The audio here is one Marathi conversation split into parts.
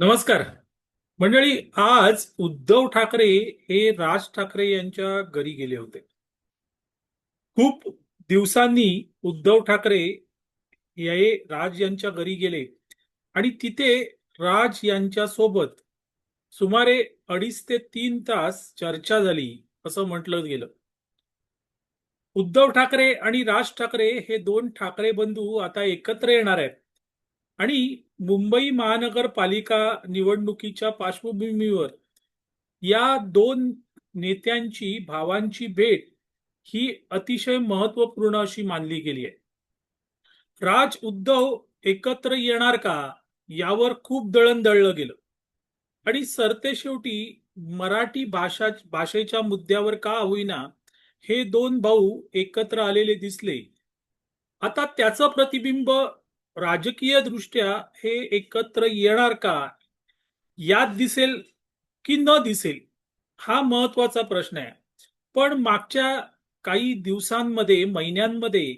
नमस्कार. मंडळी आज उद्धव ठाकरे हे राज ठाकरे यांच्या घरी गेले होते. खूप दिवसांनी उद्धव ठाकरे हे राज यांच्या घरी गेले आणि तिथे राज यांच्या सोबत सुमारे अडीच ते तीन तास चर्चा झाली असं म्हटलं गेलं. उद्धव ठाकरे आणि राज ठाकरे हे दोन ठाकरे बंधू आता एकत्र येणार आहेत. आणि मुंबई महानगरपालिका निवडणुकीच्या पार्श्वभूमीवर या दोन नेत्यांची भावांची भेट ही अतिशय महत्त्वपूर्ण अशी मानली गेली आहे. राज उद्धव एकत्र येणार का यावर खूप दळण दळलं गेलं. आणि सरते शेवटी मराठी भाषा भाषेच्या मुद्द्यावर का होईना हे दोन भाऊ एकत्र आलेले दिसले. आता त्याचं प्रतिबिंब राजकीय दृष्ट्या हे एकत्र येणार का? यात दिसेल की न दिसेल हा महत्त्वाचा प्रश्न आहे. पण मागच्या काही दिवसांमध्ये महिन्यांमध्ये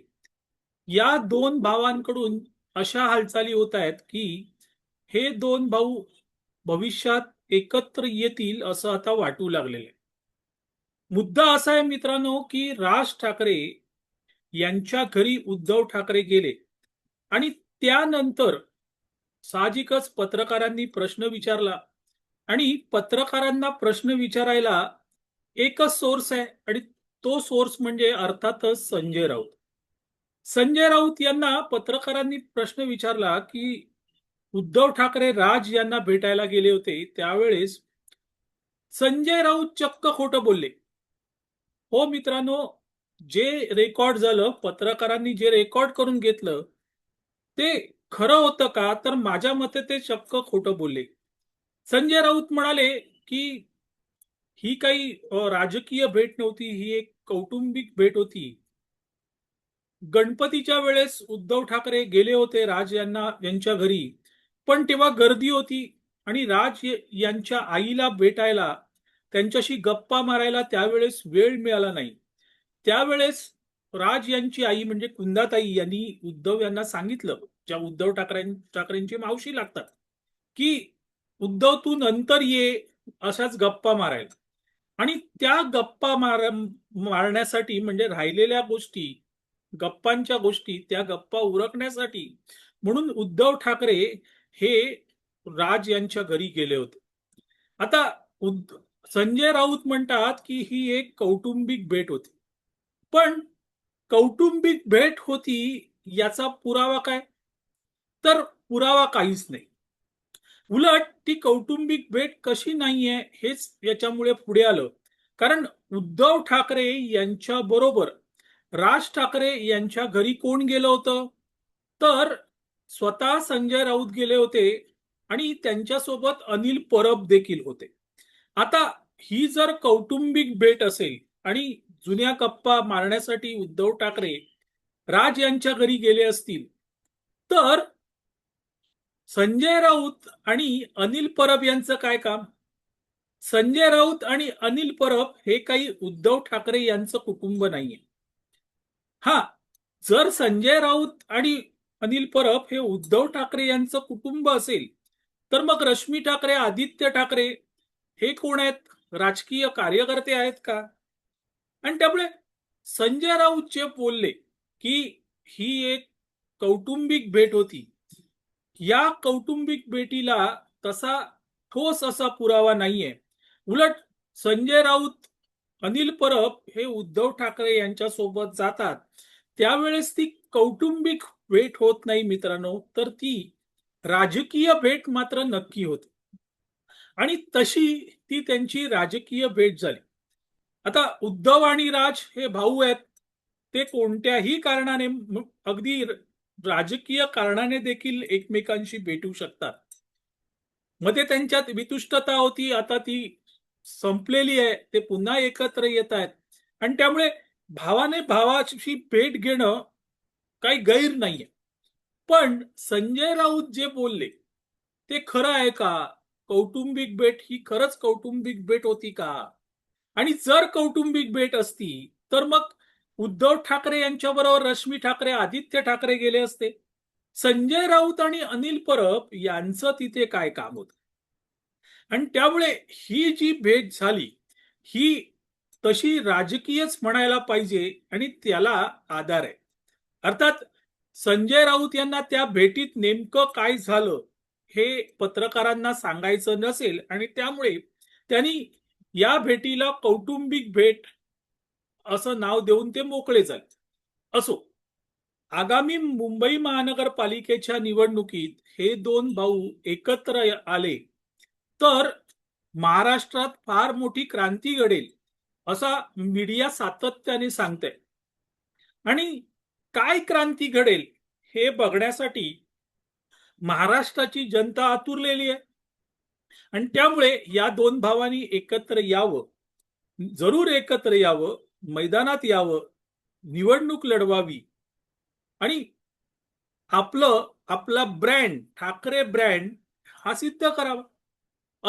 या दोन भावांकडून अशा हालचाली होत आहेत की हे दोन भाऊ भविष्यात एकत्र येतील असं आता वाटू लागलेलं आहे. मुद्दा असा आहे मित्रांनो की राज ठाकरे यांच्या घरी उद्धव ठाकरे गेले आणि त्यानंतर साहजिकच पत्रकारांनी प्रश्न विचारला आणि पत्रकारांना प्रश्न विचारायला एकच सोर्स आहे आणि तो सोर्स म्हणजे अर्थातच संजय राऊत. संजय राऊत यांना पत्रकारांनी प्रश्न विचारला की उद्धव ठाकरे राज यांना भेटायला गेले होते त्यावेळेस संजय राऊत चक्क खोटं बोलले. हो मित्रांनो जे रेकॉर्ड झालं पत्रकारांनी जे रेकॉर्ड करून घेतलं ते खरं होतं का? तर माझ्या मते ते चक्क खोटं बोलले. संजय राऊत म्हणाले की ही काही राजकीय भेट नव्हती ही एक कौटुंबिक भेट होती. गणपतीच्या वेळेस उद्धव ठाकरे गेले होते राज यांना यांच्या घरी. पण तेव्हा गर्दी होती आणि राज यांच्या आईला भेटायला त्यांच्याशी गप्पा मारायला त्यावेळेस वेळ मिळाला नाही. त्यावेळेस राज यांची आई म्हणजे कुंदाताई यांनी उद्धव यांना सांगितलं. ज्या उद्धव ठाकरे ठाकरेंची मावशी लागतात की उद्धव तू नंतर ये अशाच गप्पा मारायला. आणि त्या गप्पा मार मारण्यासाठी म्हणजे राहिलेल्या गोष्टी गप्पांच्या गोष्टी त्या गप्पा उरकण्यासाठी म्हणून उद्धव ठाकरे हे राज यांच्या घरी गेले होते. आता उद्ध- संजय राऊत म्हणतात की ही एक कौटुंबिक भेट होती. पण कौटुंबिक भेट होती याचा पुरावा काय? तर पुरावा काहीच नाही. उलट ती कौटुंबिक भेट कशी नाहीये हेच याच्यामुळे पुढे आलं. कारण उद्धव ठाकरे यांच्या बरोबर राज ठाकरे यांच्या घरी कोण गेलं होतं? तर स्वतः संजय राऊत गेले होते आणि त्यांच्यासोबत अनिल परब देखील होते. आता ही जर कौटुंबिक भेट असेल आणि जुन्या गप्पा मारण्यासाठी उद्धव ठाकरे राज यांच्या घरी गेले असतील तर संजय राऊत आणि अनिल परब यांचं काय काम? संजय राऊत आणि अनिल परब हे काही उद्धव ठाकरे यांचं कुटुंब नाहीये. हा जर संजय राऊत आणि अनिल परब हे उद्धव ठाकरे यांचं कुटुंब असेल तर मग रश्मी ठाकरे आदित्य ठाकरे हे कोण आहेत? राजकीय कार्यकर्ते आहेत का? आणि त्यामुळे संजय राऊत जे बोलले की ही एक कौटुंबिक भेट होती या कौटुंबिक भेटीला तसा ठोस असा पुरावा नाहीये. उलट संजय राऊत अनिल परब हे उद्धव ठाकरे यांच्या सोबत जातात. त्यावेळेस ती कौटुंबिक भेट होत नाही मित्रांनो तर ती राजकीय भेट मात्र नक्की होते. आणि तशी ती त्यांची राजकीय भेट झाली. आता उद्धव आणि राज हे भाऊ आहेत. ते कोणत्याही कारणाने अगदी राजकीय कारणाने देखील एकमेकांशी भेटू शकतात. मध्ये त्यांच्यात वितुष्टता होती आता ती संपलेली आहे ते पुन्हा एकत्र येत आहेत. आणि त्यामुळे भावाने भावाची भेट घेणं काही गैर नाहीये. पण संजय राऊत जे बोलले ते खरं आहे का? कौटुंबिक भेट ही खरंच कौटुंबिक भेट होती का? आणि जर कौटुंबिक भेट असती तर मग उद्धव ठाकरे यांच्याबरोबर रश्मी ठाकरे आदित्य ठाकरे गेले असते. संजय राऊत आणि अनिल परब यांचं तिथे काय काम होत? आणि त्यामुळे ही जी भेट झाली ही तशी राजकीयच म्हणायला पाहिजे आणि त्याला आधार आहे. अर्थात संजय राऊत यांना त्या भेटीत नेमकं काय झालं हे पत्रकारांना सांगायचं नसेल आणि त्यामुळे त्यांनी या भेटीला कौटुंबिक भेट असं नाव देऊन ते मोकळे झाले. असो आगामी मुंबई महानगरपालिकेच्या निवडणुकीत हे दोन भाऊ एकत्र आले तर महाराष्ट्रात फार मोठी क्रांती घडेल असा मीडिया सातत्याने सांगते आणि काय क्रांती घडेल हे बघण्यासाठी महाराष्ट्राची जनता आतुरलेली आहे. आणि त्यामुळे या दोन भावांनी एकत्र यावं जरूर एकत्र यावं मैदानात यावं निवडणूक लढवावी. आणि आपलं आपला ब्रँड ठाकरे ब्रँड हा सिद्ध करावा.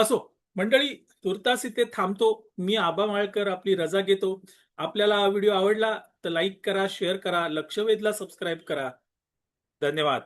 असो मंडळी तुर्तास इथे थांबतो. मी आबा माळकर आपली रजा घेतो. आपल्याला हा व्हिडिओ आवडला तर लाईक करा शेअर करा लक्षवेधला सबस्क्राईब करा. धन्यवाद.